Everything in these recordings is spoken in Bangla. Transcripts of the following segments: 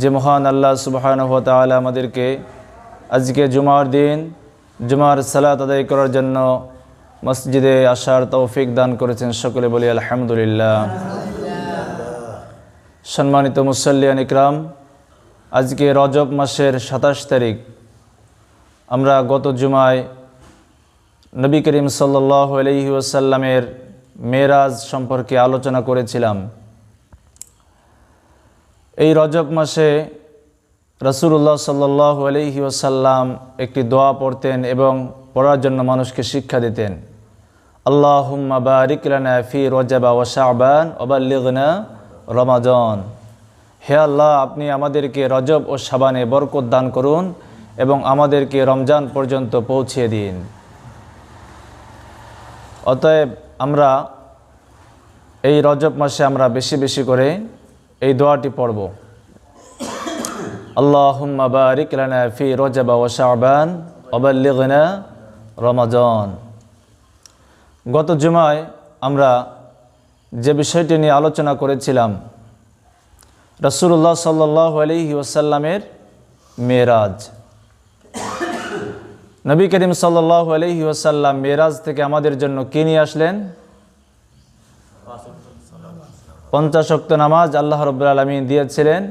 যে মহান আল্লাহ সুবাহানহ তাআলা আমাদেরকে আজকে জুমার দিন, জুমার সালাত আদায় করার জন্য মসজিদে আসার তৌফিক দান করেছেন সকলে বলি আলহামদুলিল্লাহ। সম্মানিত মুসল্লিয়ান ইকরাম, আজকে রজব মাসের সাতাশ তারিখ। আমরা গত জুমায় নবী করিম সাল্লাহ আলহি ওসাল্লামের মেরাজ সম্পর্কে আলোচনা করেছিলাম। এই রজব মাসে রসুল্লাহ সাল্লাহ আলহি ওসাল্লাম একটি দোয়া পড়তেন এবং পড়ার জন্য মানুষকে শিক্ষা দিতেন। লানা ফি রজাবা ওয়া শাবান ওবাল্লিগনা রমাজন হে আল্লাহ, আপনি আমাদেরকে রজব ও সাবানে বরকত দান করুন এবং আমাদেরকে রমজান পর্যন্ত পৌঁছিয়ে দিন। অতএব আমরা এই রজব মাসে আমরা বেশি বেশি করে এই দোয়াটি পড়ব। আল্লাহুম্মা বারিক লানা ফি রজাবা ওয়া শাবান ওবাল্লিগনা রমাজন। গত জুমায় আমরা যে বিষয়টি নিয়ে আলোচনা করেছিলাম রসুল্লাহ সাল্লাহ আলহি ওসাল্লামের মেরাজ নবী করিম সাল্লাহ আলহি ওসাল্লাম মেরাজ থেকে আমাদের জন্য কে নিয়ে আসলেন? পঞ্চাশক্ত নামাজ আল্লাহ রব্বুল আলমী দিয়েছিলেন।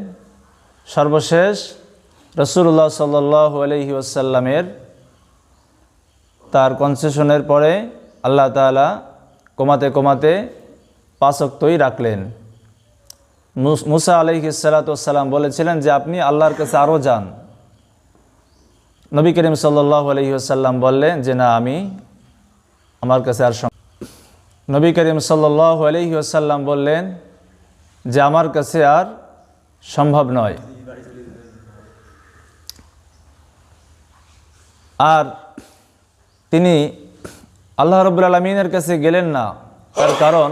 সর্বশেষ রসুল্লাহ সাল্লাহ আলহি ওসাল্লামের তার কনসেশনের পরে আল্লাহ তালা কমাতে কমাতে পাঁচক্তই রাখলেন। মুসা আলহি সালাতাম বলেছিলেন যে, আপনি আল্লাহর কাছে আরও যান। নবী করিম সাল্লাহ আলহিহাসাল্লাম বললেন যে, না, আমি আমার কাছে আর নবী করিম সাল্লাহ আলহিহাসাল্লাম বললেন যে আমার কাছে আর সম্ভব নয়। আর তিনি আল্লাহ রবুল আলমিনের কাছে গেলেন না। তার কারণ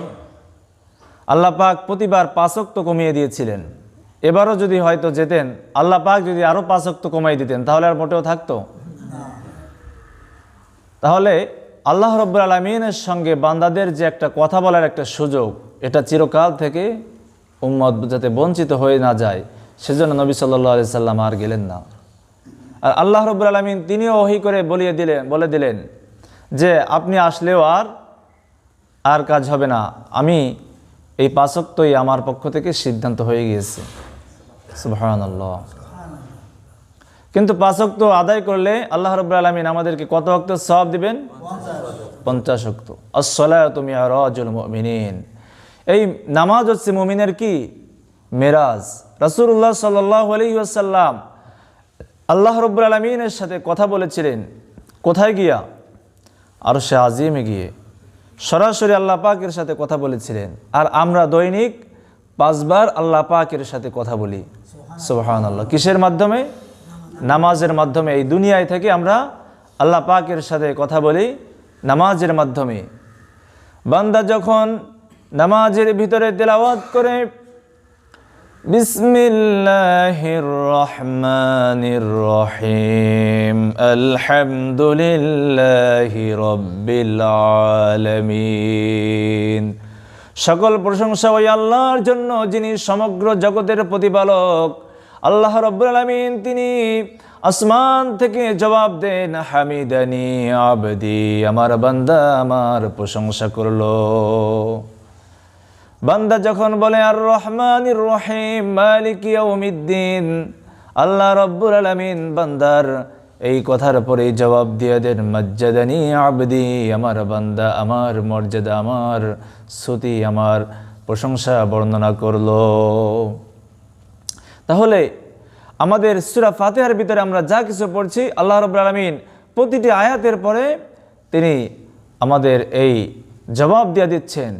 আল্লাহ পাক প্রতিবার পাঁচক্ত কমিয়ে দিয়েছিলেন। এবারও যদি হয়তো যেতেন, আল্লাহ পাক যদি আরও পাঁচক্ত কমাই দিতেন, তাহলে আর মোটেও থাকতো। তাহলে আল্লাহ রব্বুল আলমিনের সঙ্গে বান্দাদের যে একটা কথা বলার একটা সুযোগ, এটা চিরকাল থেকে উম্মত যাতে বঞ্চিত হয়ে না যায়, সেজন্য নবী সাল্লা আলি সাল্লাম আর গেলেন না। আর আল্লাহ রব্বুল আলমিন তিনিও ওহি করে বলিয়ে দিলেন, বলে দিলেন যে, আপনি আসলেও আর আর কাজ হবে না। আমি এই পাঁচক্তই আমার পক্ষ থেকে সিদ্ধান্ত হয়ে গিয়েছে। সুবহানাল্লাহ। কিন্তু পাঁচক্ত আদায় করলে আল্লাহ রব আলমিন আমাদেরকে কত অক্ত সব দিবেন? পঞ্চাশ অক্ত আসলা তুমি রাজুল মিনিন এই নামাজ হচ্ছে মুমিনের কি? মেরাজ। রসুল্লাহ সাল্লাহ আলহিহাসাল্লাম আল্লাহ রব্বুল আলমিনের সাথে কথা বলেছিলেন। কোথায় গিয়া? আর সে আজিমে গিয়ে। সরাসরি আল্লাহ পাকের সাথে কথা বলেছিলেন। আর আমরা দৈনিক পাঁচবার আল্লাহ পাকের সাথে কথা বলি। সুবাহান আল্লাহ কিসের মাধ্যমে? নামাজের মাধ্যমে। এই দুনিয়ায় থেকে আমরা আল্লাহ পাকের সাথে কথা বলি নামাজের মাধ্যমে। বান্দা যখন নামাজের ভিতরে তেলাওয়াত করে। সকল প্রশংসা ওই আল্লাহর জন্য, যিনি সমগ্র জগতের প্রতিপালক। আল্লাহ রব্বুল আলামিন তিনি আসমান থেকে জবাব দেন, হামিদানি আবদি, আমার বান্দা আমার প্রশংসা করল। বান্দা যখন বলে, আর রহমান রহিম আল্লাহ রব্বুল আলামিন, বান্দার এই কথার পরেই জবাব দিয়ে দেন, মজ্জাদানি আবদি, আমার বান্দা, আমার মর্যাদা, আমার স্তুতি আমার প্রশংসা বর্ণনা করল। তাহলে আমাদের সুরা ফাতেহার ভিতরে আমরা যা কিছু পড়ছি, আল্লাহ রব্বুল আলমিন প্রতিটি আয়াতের পরে তিনি আমাদের এই জবাব দিয়ে দিচ্ছেন।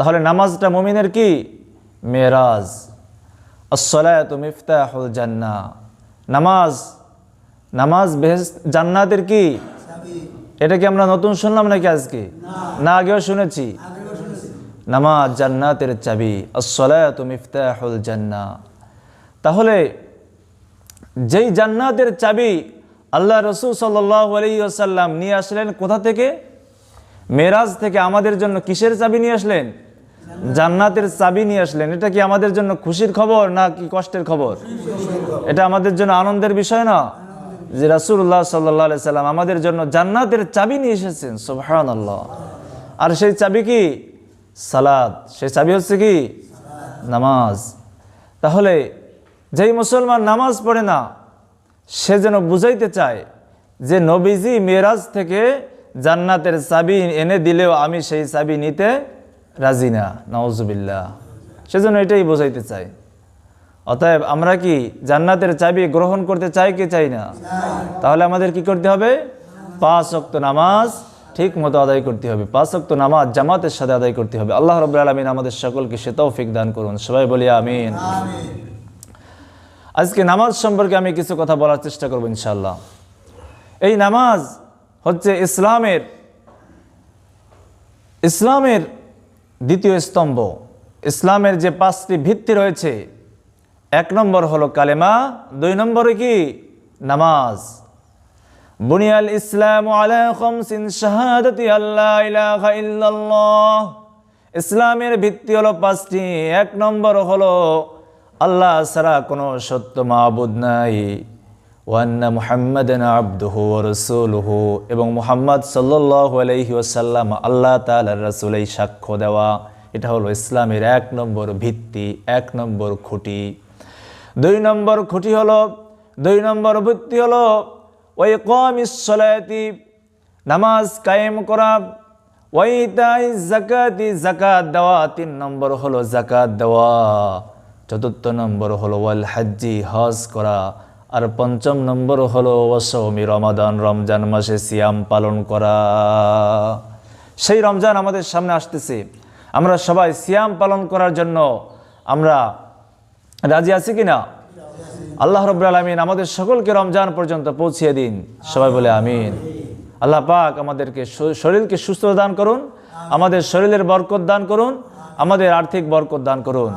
তাহলে নামাজটা মমিনের কি? মেরাজ আসলাত মিফতাহুল জান্না নামাজ নামাজ বেহেস, জান্নাতের কি? এটা কি আমরা নতুন শুনলাম নাকি আজকে? না, আগেও শুনেছি। নামাজ জান্নাতের চাবি। আসলাত মিফতাহুল জান্না তাহলে যেই জান্নাতের চাবি আল্লাহ রসুল সাল্লাম নিয়ে আসলেন কোথা থেকে? মেরাজ থেকে আমাদের জন্য কিসের চাবি নিয়ে আসলেন? জান্নাতের চাবি নিয়ে আসলেন, এটা কি আমাদের জন্য খুশির খবর না কি কষ্টের খবর? এটা আমাদের জন্য আনন্দের বিষয় না? যে রাসুল্লাহ সাল্লাহ সাল্লাম আমাদের জন্য জান্নাতের চাবি নিয়ে এসেছেন সুবহান আল্লাহ আর সেই চাবি কি? সালাদ। সেই চাবি হচ্ছে কি? নামাজ। তাহলে যেই মুসলমান নামাজ পড়ে না, সে যেন বুঝাইতে চায় যে নবীজি মেরাজ থেকে জান্নাতের চাবি এনে দিলেও আমি সেই চাবি নিতে রাজি না নওয়াজুবিল্লাহ সেজন্য এটাই বোঝাইতে চাই। অতএব আমরা কি জান্নাতের চাবি গ্রহণ করতে চাই কি চাই না? তাহলে আমাদের কি করতে হবে? পাঁচ অক্ত নামাজ ঠিক মতো আদায় করতে হবে। পাঁচ অক্ত নামাজ জামাতের সাথে আদায় করতে হবে। আল্লাহ রব আলমিন আমাদের সকলকে সে তৌফিক দান করুন। সবাই বলি আমিন। আজকে নামাজ সম্পর্কে আমি কিছু কথা বলার চেষ্টা করব ইনশাল্লাহ এই নামাজ হচ্ছে ইসলামের ইসলামের দ্বিতীয় স্তম্ভ, ইসলামের যে পাঁচটি ভিত্তি রয়েছে, এক নম্বর হলো কালেমা, দুই নম্বরে কি? নামাজ। বুনিয়াল ইসলাম ইসলামের ভিত্তি হলো পাঁচটি, এক নম্বর হলো আল্লাহ ছাড়া কোনো সত্য মাহবুদ নাই। ওয়ান্না মুহাম্মাদান আবদুহু রাসূলুহু এবং মুহাম্মদ সাল্লাল্লাহু আলাইহি ওয়াসাল্লাম আল্লাহ তাআলার রাসূল সাক্ষ্য দেওয়া। এটা হলো ইসলামের এক নম্বর ভিত্তি, এক নম্বর খুঁটি। দুই নম্বর খুঁটি হলো, দুই নম্বর ভিত্তি হলো ওই কমিস সলাতি, নামাজ কায়েম করা। ওই তাই জাকাতি জাকাত দেওয়া। তিন নম্বর হলো জাকাত দেওয়া। চতুর্থ নম্বর হলো ওয়াল হাজ্জি, হজ করা। আর পঞ্চম নম্বর হলো ওসৌমি রমাদান, রমজান মাসে সিয়াম পালন করা। সেই রমজান আমাদের সামনে আসতেছে। আমরা সবাই সিয়াম পালন করার জন্য আমরা রাজি আছি কি না আল্লাহ রব্বুল আলমিন আমাদের সকলকে রমজান পর্যন্ত পৌঁছিয়ে দিন। সবাই বলে আমিন। আল্লাহ পাক আমাদেরকে শরীরকে সুস্থ দান করুন, আমাদের শরীরের বরকত দান করুন, আমাদের আর্থিক বরকত দান করুন।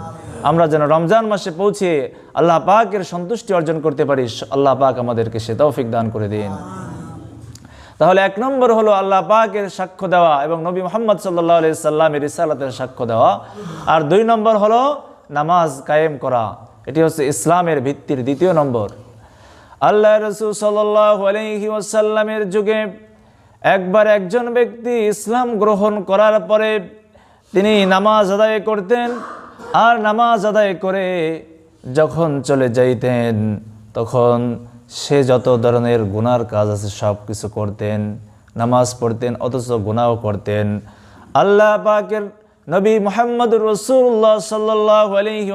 আমরা যেন রমজান মাসে পৌঁছে আল্লাহ পাকের সন্তুষ্টি অর্জন করতে পারি, আল্লাহ পাক আমাদেরকে সে তৌফিক দান করে দিন। তাহলে এক নম্বর হলো আল্লাহ পাকের সাক্ষ্য দেওয়া এবং নবী মোহাম্মদ সাল্লাহ আলি সাল্লামের ইসালাতের সাক্ষ্য দেওয়া। আর দুই নম্বর হলো নামাজ কায়েম করা। এটি হচ্ছে ইসলামের ভিত্তির দ্বিতীয় নম্বর। আল্লাহ রসুল সাল্লাহ ওসাল্লামের যুগে একবার একজন ব্যক্তি ইসলাম গ্রহণ করার পরে তিনি নামাজ আদায় করতেন। আর নামাজ আদায় করে যখন চলে যাইতেন, তখন সে যত ধরনের গুনার কাজ আছে সব কিছু করতেন, নামাজ পড়তেন, অথচ গুনাও করতেন। আল্লাহ পাকের নবী মোহাম্মদ রসুল্লাহ সাল্লাহ আলহি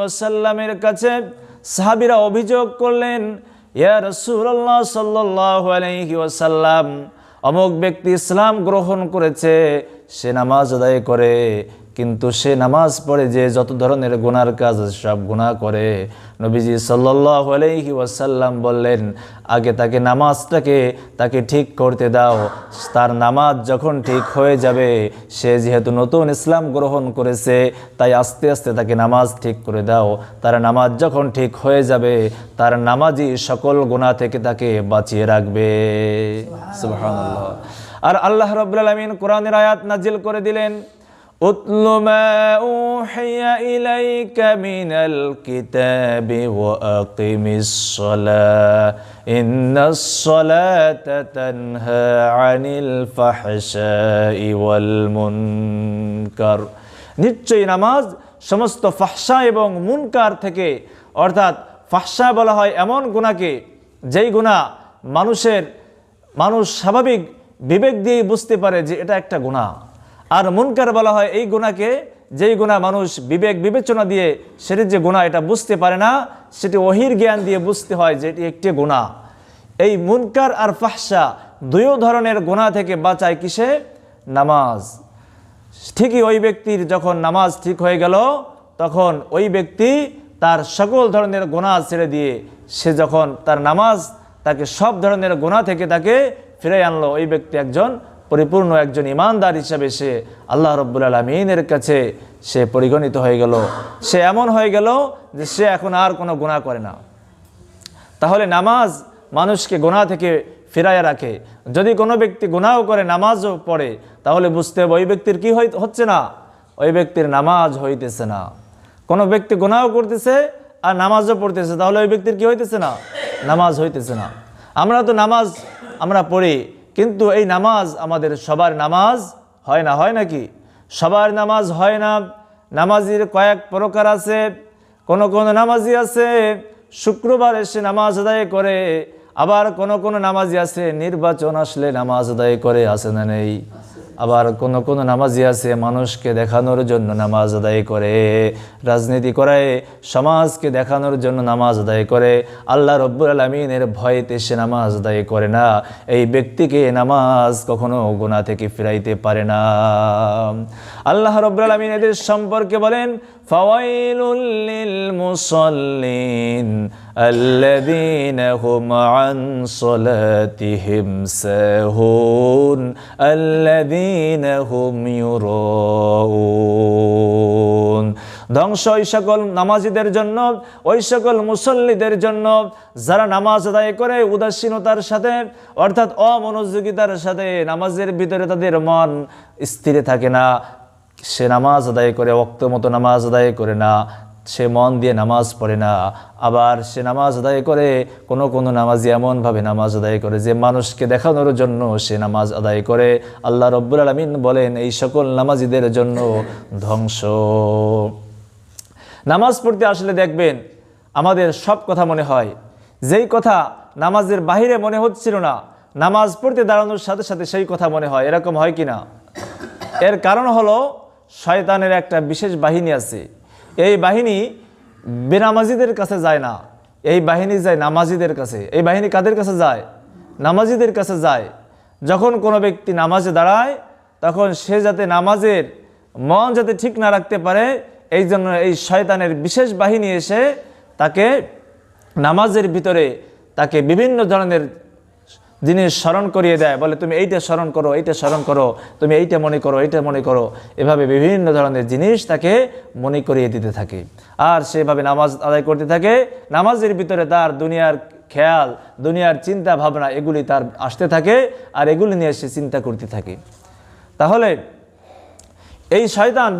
কাছে সাহাবিরা অভিযোগ করলেন, ইয়া রসুল্লাহ সাল্লাহ আলহি ওসাল্লাম অমুক ব্যক্তি ইসলাম গ্রহণ করেছে, সে নামাজ আদায় করে কিন্তু সে নামাজ পড়ে যে যত ধরনের গুনার কাজ সব গুনাহ করে। নবীজি আলহি ওয়াসাল্লাম বললেন, আগে তাকে নামাজটাকে তাকে ঠিক করতে দাও। তার নামাজ যখন ঠিক হয়ে যাবে, সে যেহেতু নতুন ইসলাম গ্রহণ করেছে, তাই আস্তে আস্তে তাকে নামাজ ঠিক করে দাও। তার নামাজ যখন ঠিক হয়ে যাবে, তার নামাজই সকল গুনাহ থেকে তাকে বাঁচিয়ে রাখবে। আর আল্লাহ রাব্বুল আলামিন কোরআনের আয়াত নাজিল করে দিলেন। أتل ما أوحي إليك من الكتاب وأقم الصلاة إن الصلاة تنهى عن الفحشاء والمنكر নিশ্চয়ই নামাজ সমস্ত ফাহসা এবং মুনকার থেকে অর্থাৎ ফাহসা বলা হয় এমন গুণাকে যেই গুণা মানুষের মানুষ স্বাভাবিক বিবেক দিয়ে বুঝতে পারে যে এটা একটা গুণা আর মুনকার বলা হয়, এই গুণাকে যেই গুণা মানুষ বিবেক বিবেচনা দিয়ে সেটি যে গুণা এটা বুঝতে পারে না, সেটি অহির জ্ঞান দিয়ে বুঝতে হয় যে এটি একটি গুণা। এই মুনকার আর ফাহসা দুইও ধরনের গুণা থেকে বাঁচায় কিসে? নামাজ। ঠিকই ওই ব্যক্তির যখন নামাজ ঠিক হয়ে গেল, তখন ওই ব্যক্তি তার সকল ধরনের গোনা ছেড়ে দিয়ে সে যখন তার নামাজ তাকে সব ধরনের গোনা থেকে তাকে ফিরে আনলো, ওই ব্যক্তি একজন পরিপূর্ণ একজন ইমানদার হিসাবে সে আল্লাহ রব্বুল আলমিনের কাছে সে পরিগণিত হয়ে গেল। সে এমন হয়ে গেল যে সে এখন আর কোনো গুণা করে না। তাহলে নামাজ মানুষকে গোনা থেকে ফিরাইয়া রাখে। যদি কোনো ব্যক্তি গুনাও করে, নামাজও পড়ে, তাহলে বুঝতে হবে ওই ব্যক্তির কি হচ্ছে না? ওই ব্যক্তির নামাজ হইতেছে না। কোনো ব্যক্তি গুণাও করতেছে আর নামাজও পড়তেছে, তাহলে ওই ব্যক্তির কি হইতেছে না? নামাজ হইতেছে না। আমরা তো নামাজ আমরা পড়ি কিন্তু এই নামাজ আমাদের সবার নামাজ হয় না, হয় নাকি? সবার নামাজ হয় না। নামাজির কয়েক প্রকার আছে। কোন কোন নামাজি আছে, শুক্রবার এসে নামাজ আদায় করে, আবার কোন কোন নামাজি আছে, নির্বাচন আসলে নামাজ আদায় করে আসে না নেই? আবার কোন কোন নামাজি আছে মানুষকে দেখানোর জন্য নামাজ আদায় করে, রাজনীতি করায় সমাজকে দেখানোর জন্য নামাজ আদায় করে, আল্লাহ রব্বুল আলমিনের ভয়েতে সে নামাজ আদায় করে না। এই ব্যক্তিকে নামাজ কখনো গোনা থেকে ফিরাইতে পারে না। আল্লাহ রব্বুল আলমিন এদের সম্পর্কে বলেন ফাওয়াইলুল লিল মুসাল্লিন الذين هم عن صلاتهم ساهون الذين هم يراءون ধ্বংস ওই সকল নামাজিদের জন্য ওই সকল মুসল্লিদের জন্য যারা নামাজ আদায় করে উদাসীনতার সাথে অর্থাৎ অমনোযোগিতার সাথে নামাজের ভিতরে তাদের মন স্থিরে থাকে না সে নামাজ আদায় করে অক্ত মতো নামাজ আদায় করে না, সে মন দিয়ে নামাজ পড়ে না, আবার সে নামাজ আদায় করে, কোনো কোনো নামাজি এমনভাবে নামাজ আদায় করে যে মানুষকে দেখানোর জন্য সে নামাজ আদায় করে। আল্লাহ রব্বুল আলমিন বলেন, এই সকল নামাজিদের জন্য ধ্বংস। নামাজ পড়তে আসলে দেখবেন, আমাদের সব কথা মনে হয়। যেই কথা নামাজের বাহিরে মনে হচ্ছিল না, নামাজ পড়তে দাঁড়ানোর সাথে সাথে সেই কথা মনে হয়। এরকম হয় কি না এর কারণ হলো শয়তানের একটা বিশেষ বাহিনী আছে। এই বাহিনী বেনামাজিদের কাছে যায় না। এই বাহিনী যায় নামাজিদের কাছে। এই বাহিনী কাদের কাছে যায়? নামাজিদের কাছে যায়। যখন কোনো ব্যক্তি নামাজে দাঁড়ায়, তখন সে যাতে নামাজের মন যাতে ঠিক না রাখতে পারে, এই জন্য এই শয়তানের বিশেষ বাহিনী এসে তাকে নামাজের ভিতরে তাকে বিভিন্ন ধরনের জিনিস স্মরণ করিয়ে দেয়, বলে তুমি এইটা স্মরণ করো, এইটা স্মরণ করো, তুমি এইটা মনে করো, এইটা মনে করো, এভাবে বিভিন্ন ধরনের জিনিস তাকে মনে করিয়ে দিতে থাকে। আর সেভাবে নামাজ আদায় করতে থাকে। নামাজের ভিতরে তার দুনিয়ার খেয়াল, দুনিয়ার চিন্তা ভাবনা, এগুলি তার আসতে থাকে, আর এগুলি নিয়ে সে চিন্তা করতে থাকে। তাহলে এই শয়তান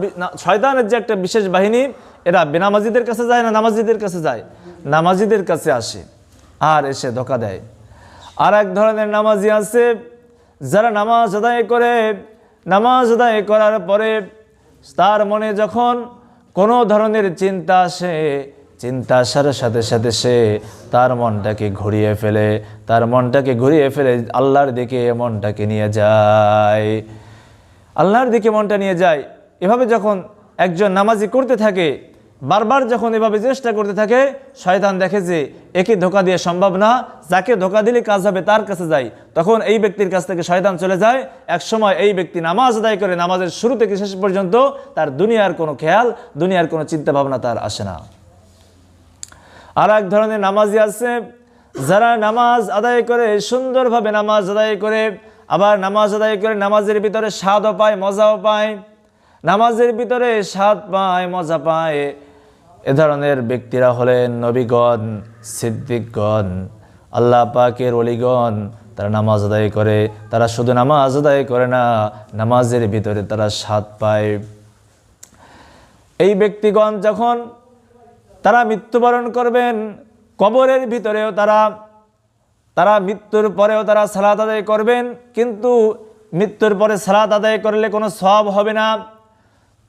শয়তানের যে একটা বিশেষ বাহিনী, এরা বেনামাজিদের কাছে যায় না নামাজিদের কাছে যায়? নামাজিদের কাছে আসে, আর এসে ধোকা দেয়। আর এক ধরনের নামাজি আছে, যারা নামাজ আদায় করে, নামাজ আদায় করার পরে তার মনে যখন কোনো ধরনের চিন্তা আসে, চিন্তা আসার সাথে সাথে সে তার মনটাকে ঘুরিয়ে ফেলে, তার মনটাকে ঘুরিয়ে ফেলে আল্লাহর দিকে মনটাকে নিয়ে যায়। আল্লাহর দিকে মনটা নিয়ে যায়। এভাবে যখন একজন নামাজি করতে থাকে বারবার যখন এভাবে চেষ্টা করতে থাকে, শয়তান দেখে যে একে ধোকা দিয়ে সম্ভব না, যাকে ধোকা দিলে কাজ হবে তার কাছে যায় তখন এই ব্যক্তির কাছ থেকে শয়তান চলে যায়। এক সময় এই ব্যক্তি নামাজ আদায় করে, নামাজের শুরু থেকে শেষ পর্যন্ত তার দুনিয়ার কোনো খেয়াল, দুনিয়ার কোনো চিন্তা ভাবনা তার আসে না। আর এক ধরনের নামাজি আছে, যারা নামাজ আদায় করে, সুন্দরভাবে নামাজ আদায় করে, আবার নামাজ আদায় করে নামাজের ভিতরে স্বাদও পায়, মজাও পায়। নামাজের ভিতরে স্বাদ পায়, মজা পায়। এ ধরনের ব্যক্তিরা হলেন নবীগণ, সিদ্দিকগণ, আল্লাহ পাকের অলিগণ তারা নামাজ আদায় করে, তারা শুধু নামাজ আদায় করে না, নামাজের ভিতরে তারা স্বাদ পায়। এই ব্যক্তিগণ যখন তারা মৃত্যুবরণ করবেন, কবরের ভিতরেও তারা তারা মৃত্যুর পরেও তারা সালাত আদায় করবেন, কিন্তু মৃত্যুর পরে সালাত আদায় করলে কোনো সব হবে না।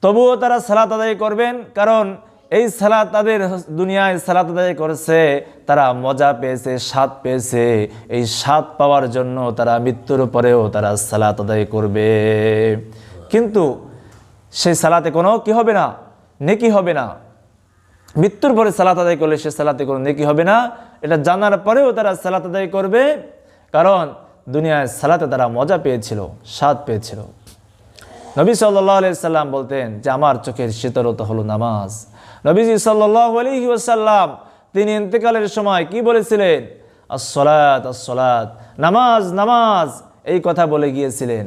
তবুও তারা সালাত আদায় করবেন, কারণ এই সালাত তাদের দুনিয়ায় সালাত আদায় করেছে, তারা মজা পেয়েছে, স্বাদ পেয়েছে। এই স্বাদ পাওয়ার জন্য তারা মৃত্যুর পরেও তারা সালাত আদায় করবে। কিন্তু সেই সালাতে কোনো কি হবে না? নেকি হবে না। মৃত্যুর পরে সালাত আদায় করলে সে সালাতে কোনো নেকি হবে না। এটা জানার পরেও তারা সালাত আদায় করবে, কারণ দুনিয়ায় সালাতে তারা মজা পেয়েছিল, স্বাদ পেয়েছিল। নবী সাল্লাহ সাল্লাম বলতেন যে, আমার চোখের শীতলতা হলো নামাজ। নবীজি সাল্লাহ আলহি ওসাল্লাম তিনি ইন্তেকালের সময় কি বলেছিলেন? আসলাত আসলাত নামাজ নামাজ, এই কথা বলে গিয়েছিলেন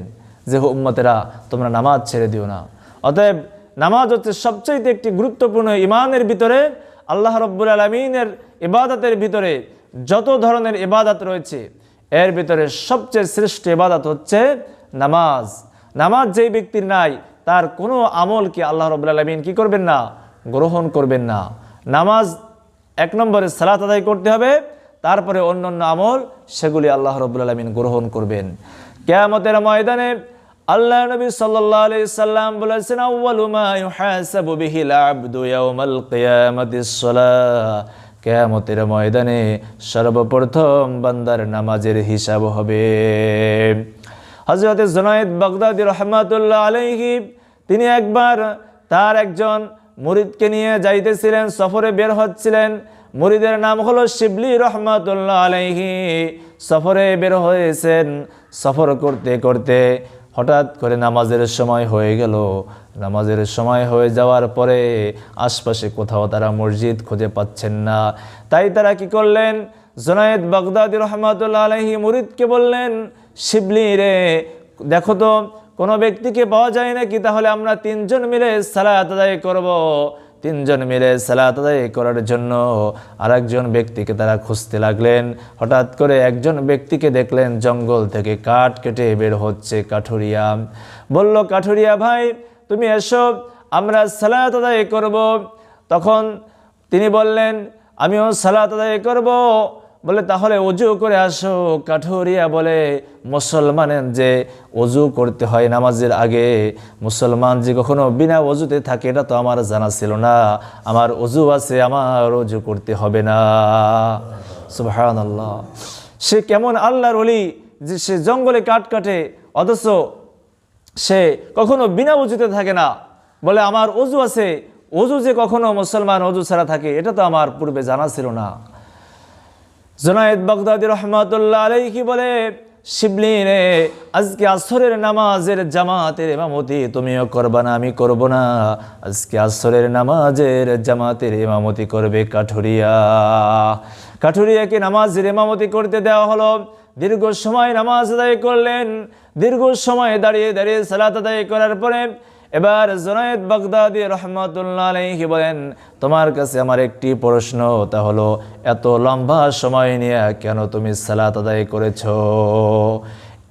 যে উম্মতেরা, তোমরা নামাজ ছেড়ে দিও না। অতএব নামাজ হচ্ছে সবচাইতে একটি গুরুত্বপূর্ণ ইমানের ভিতরে, আল্লাহ রব্বুল আলমিনের ইবাদতের ভিতরে যত ধরনের ইবাদত রয়েছে, এর ভিতরে সবচেয়ে শ্রেষ্ঠ ইবাদত হচ্ছে নামাজ। নামাজ যেই ব্যক্তির নাই, তার কোনো আমলকে আল্লাহ রবুল্লা আলমিন কী করবেন না? গ্রহণ করবেন না। নামাজ এক নম্বরে সালাত আদায় করতে হবে, তারপরে অন্য আমল, সেগুলি আল্লাহ রবুল্লা আলমিন গ্রহণ করবেন। কেয়ামতের ময়দানে আল্লাহ নবী সাল্লাল্লাহু সাল্লাম বলেছেন কিয়ামতের ময়দানে সর্বপ্রথম বান্দার নামাজের হিসাব হবে। হযরত জুনায়েদ বাগদাদি রহমাতুল্লাহ আলাইহি, তিনি একবার তার একজন মুরিদকে নিয়ে যাইতেছিলেন, সফরে বের হচ্ছিলেন। মুরিদের নাম হলো শিবলি রহমাতুল্লাহ আলাইহি। সফরে বের হয়েছেন, সফর করতে করতে হঠাৎ করে নামাজের সময় হয়ে গেল। নামাজের সময় হয়ে যাওয়ার পরে আশপাশে কোথাও তারা মসজিদ খুঁজে পাচ্ছেন না। তাই তারা কি করলেন? জোনায়েদ বাগদাদি রহমাতুল্লাহ আলহি মুরিদকে বললেন, শিবলি রে, দেখো তো কোনো ব্যক্তিকে পাওয়া যায় নাকি? তাহলে আমরা তিনজন মিলে সালাত আদায় করব। তিনজন মিলে সালাত আদায় করার জন্য আরেকজন ব্যক্তিকে তারা খুঁজতে লাগলেন। হঠাৎ করে একজন ব্যক্তিকে দেখলেন, জঙ্গল থেকে কাঠ কেটে বের হচ্ছে কাঠুরিয়া। বলল, কাঠুরিয়া ভাই, তুমি এসো, আমরা সালাত আদায় করব। তখন তিনি বললেন, আমিও সালাত আদায় করব। বলে, তাহলে অজু করে আসো। কাঠুরিয়া বলে, মুসলমানের যে অজু করতে হয় নামাজের আগে, মুসলমান যে কখনো বিনা অজুতে থাকে, এটা তো আমার জানা ছিল না। আমার অজু আছে, আমার অজু করতে হবে না। সুবহান আল্লাহ সে কেমন আল্লাহর অলি যে সে জঙ্গলে কাঠ কাটে, অথচ সে কখনো বিনা অজুতে থাকে না। বলে, আমার অজু আছে, অজু যে কখনো মুসলমান অজু ছাড়া থাকে, এটা তো আমার পূর্বে জানা ছিল না। জোনায়েদ বাগদাদি রহমাতুল্লাহ আলাইহি বলে শিবলি রে আজকে আসরের নামাজের জামাতের ইমামতি তুমিও করবা না, আমি করব না। আজকে আসরের নামাজের জামাতের ইমামতি করবে কাঠুরিয়া। কাঠুরিয়াকে নামাজের ইমামতি করতে দেওয়া হলো। দীর্ঘ সময় নামাজ আদায় করলেন। দীর্ঘ সময় দাঁড়িয়ে দাঁড়িয়ে সালাত আদায় করার পরে এবার জোনায়েদ বাগদাদি রহমতুল্লাহ আলাইহি বলেন, তোমার কাছে আমার একটি প্রশ্ন, তা হলো, এত লম্বা সময় নিয়ে কেন তুমি সালাত আদায় করেছ?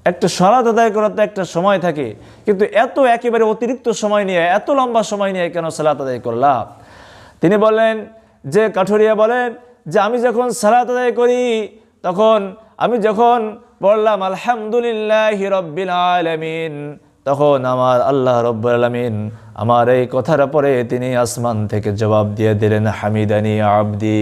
একটা সালাত আদায় করার তো একটা সময় থাকে, কিন্তু এত একেবারে অতিরিক্ত সময় নিয়ে, এত লম্বা সময় নিয়ে কেন সালাত আদায় করলাম তিনি বলেন যে কাঠুরিয়া বলেন যে আমি যখন সালাত আদায় করি, তখন আমি যখন বললাম, আলহামদুলিল্লাহ রব্বিল আলামিন তখন আমার আল্লাহ রব্বুল আলমিন আমার এই কথার পরে তিনি আসমান থেকে জবাব দিয়ে দিলেন, হামিদানি আবদি।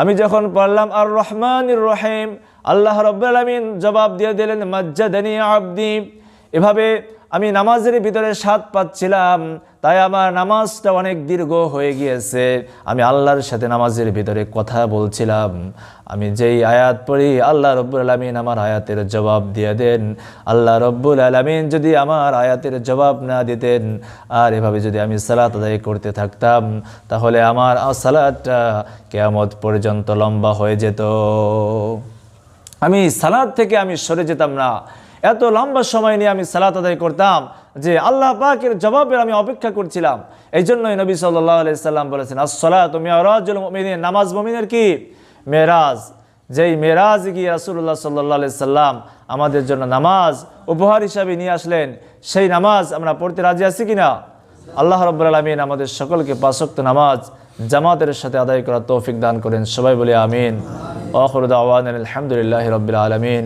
আমি যখন পড়লাম আর রহমান রহিম। আল্লাহ রব্বুল আলমিন জবাব দিয়ে দিলেন, মজ্জাদানি আবদি। এভাবে আমি নামাজের ভিতরে স্বাদ পাচ্ছিলাম, তাই আমার নামাজটা অনেক দীর্ঘ হয়ে গিয়েছে। আমি আল্লাহর সাথে নামাজের ভিতরে কথা বলছিলাম। আমি যেই আয়াত পড়ি, আল্লাহ রব্বুল আলমিন আমার আয়াতের জবাব দিয়ে দেন। আল্লাহ রব্বুল আলমিন যদি আমার আয়াতের জবাব না দিতেন, আর এভাবে যদি আমি সালাত আদায় করতে থাকতাম, তাহলে আমার সালাদটা কেয়ামত পর্যন্ত লম্বা হয়ে যেত। আমি সালাদ থেকে আমি সরে যেতাম না। এত লম্বা সময় নিয়ে আমি সালাত আদায় করতাম যে আল্লাহ পাকের জবাবের আমি অপেক্ষা করছিলাম। এই জন্যই নবী সাল্লাহ সাল্লাম বলেছেন, আসসালাত তুমি নামাজ মুমিনের কি? মেরাজ। যেই মেরাজ গিয়ে রাসুল্লাহ সাল্লাহ সাল্লাম আমাদের জন্য নামাজ উপহার হিসাবে নিয়ে আসলেন, সেই নামাজ আমরা পড়তে রাজি আছি কিনা? আল্লাহ রব্বুল আলমিন আমাদের সকলকে পাশক্ত নামাজ জামাতের সাথে আদায় করার তৌফিক দান করেন। সবাই বলে আমিন। আখরুদ আওয়ান আলহামদুলিল্লাহ রবিল আলমিন।